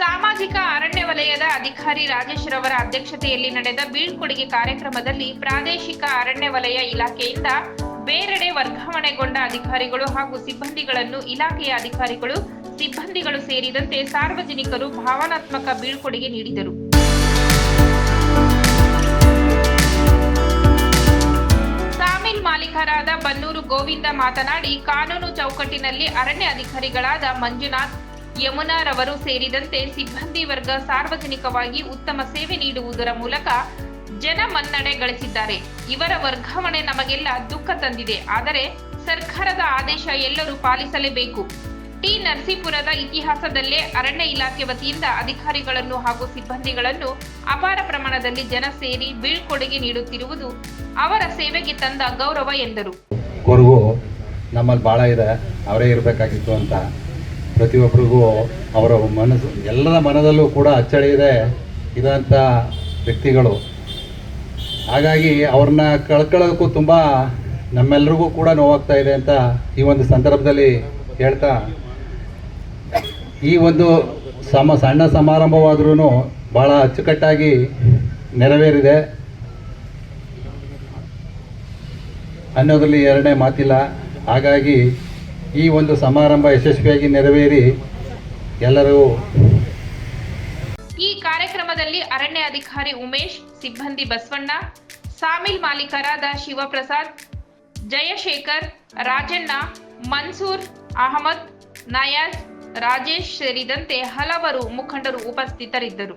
ಸಾಮಾಜಿಕ ಅರಣ್ಯ ವಲಯದ ಅಧಿಕಾರಿ ರಾಜೇಶ್ ರವರ ಅಧ್ಯಕ್ಷತೆಯಲ್ಲಿ ನಡೆದ ಬೀಳ್ಕೊಡುಗೆ ಕಾರ್ಯಕ್ರಮದಲ್ಲಿ ಪ್ರಾದೇಶಿಕ ಅರಣ್ಯ ವಲಯ ಇಲಾಖೆಯಿಂದ ಬೇರೆಡೆ ವರ್ಗಾವಣೆಗೊಂಡ ಅಧಿಕಾರಿಗಳು ಹಾಗೂ ಸಿಬ್ಬಂದಿಗಳನ್ನು ಇಲಾಖೆಯ ಅಧಿಕಾರಿಗಳು, ಸಿಬ್ಬಂದಿಗಳು ಸೇರಿದಂತೆ ಸಾರ್ವಜನಿಕರು ಭಾವನಾತ್ಮಕ ಬೀಳ್ಕೊಡುಗೆ ನೀಡಿದರು. ಸಾಮಿಲ್ ಮಾಲೀಕರಾದ ಬನ್ನೂರು ಗೋವಿಂದ ಮಾತನಾಡಿ, ಕಾನೂನು ಚೌಕಟ್ಟಿನಲ್ಲಿ ಅರಣ್ಯ ಅಧಿಕಾರಿಗಳಾದ ಮಂಜುನಾಥ್ ಯಮುನಾರವರು ಸೇರಿದಂತೆ ಸಿಬ್ಬಂದಿ ವರ್ಗ ಸಾರ್ವಜನಿಕವಾಗಿ ಉತ್ತಮ ಸೇವೆ ನೀಡುವುದರ ಮೂಲಕ ಜನ ಮನ್ನಣೆ ಗಳಿಸಿದ್ದಾರೆ. ಇವರ ವರ್ಗಾವಣೆ ನಮಗೆಲ್ಲ ದುಃಖ ತಂದಿದೆ. ಆದರೆ ಸರ್ಕಾರದ ಆದೇಶ ಎಲ್ಲರೂ ಪಾಲಿಸಲೇಬೇಕು. ಟಿ. ನರಸೀಪುರದ ಇತಿಹಾಸದಲ್ಲೇ ಅರಣ್ಯ ಇಲಾಖೆ ವತಿಯಿಂದ ಅಧಿಕಾರಿಗಳನ್ನು ಹಾಗೂ ಸಿಬ್ಬಂದಿಗಳನ್ನು ಅಪಾರ ಪ್ರಮಾಣದಲ್ಲಿ ಜನ ಸೇರಿ ಬೀಳ್ಕೊಡುಗೆ ನೀಡುತ್ತಿರುವುದು ಅವರ ಸೇವೆಗೆ ತಂದ ಗೌರವ ಎಂದರು. ಕೊರಗು ನಮ್ಮಲ್ಲಿ ಬಹಳ ಇದೆ. ಅವರೇ ಇರಬೇಕಾಗಿತ್ತು ಅಂತ. ಪ್ರತಿಯೊಬ್ಬರಿಗೂ ಅವರ ಮನಸ್ಸು, ಎಲ್ಲರ ಮನದಲ್ಲೂ ಕೂಡ ಅಚ್ಚಳಿ ಇದೆ ಇದಂಥ ವ್ಯಕ್ತಿಗಳು. ಹಾಗಾಗಿ ಅವ್ರನ್ನ ಕಳ್ಕೊಳ್ಳೋದಕ್ಕೂ ತುಂಬ ನಮ್ಮೆಲ್ರಿಗೂ ಕೂಡ ನೋವಾಗ್ತಾ ಇದೆ ಅಂತ ಈ ಒಂದು ಸಂದರ್ಭದಲ್ಲಿ ಹೇಳ್ತಾ, ಈ ಒಂದು ಸಮ, ಸಣ್ಣ ಸಮಾರಂಭವಾದ್ರೂ ಭಾಳ ಅಚ್ಚುಕಟ್ಟಾಗಿ ನೆರವೇರಿದೆ. ಅನ್ನೋದ್ರಲ್ಲಿ ಎರಡನೇ ಮಾತಿಲ್ಲ. ಹಾಗಾಗಿ ಈ ಒಂದು ಸಮಾರಂಭ ಯಶಸ್ವಿಯಾಗಿ ನೆರವೇರಿ. ಎಲ್ಲರೂ ಈ ಕಾರ್ಯಕ್ರಮದಲ್ಲಿ ಅರಣ್ಯ ಅಧಿಕಾರಿ ಉಮೇಶ್, ಸಿಬ್ಬಂದಿ ಬಸವಣ್ಣ, ಸಾಮಿಲ್ ಮಾಲೀಕರಾದ ಶಿವಪ್ರಸಾದ್, ಜಯಶೇಖರ್, ರಾಜಣ್ಣ, ಮನ್ಸೂರ್, ಅಹಮದ್, ನಯಾಜ್, ರಾಜೇಶ್ ಸೇರಿದಂತೆ ಹಲವರು ಮುಖಂಡರು ಉಪಸ್ಥಿತರಿದ್ದರು.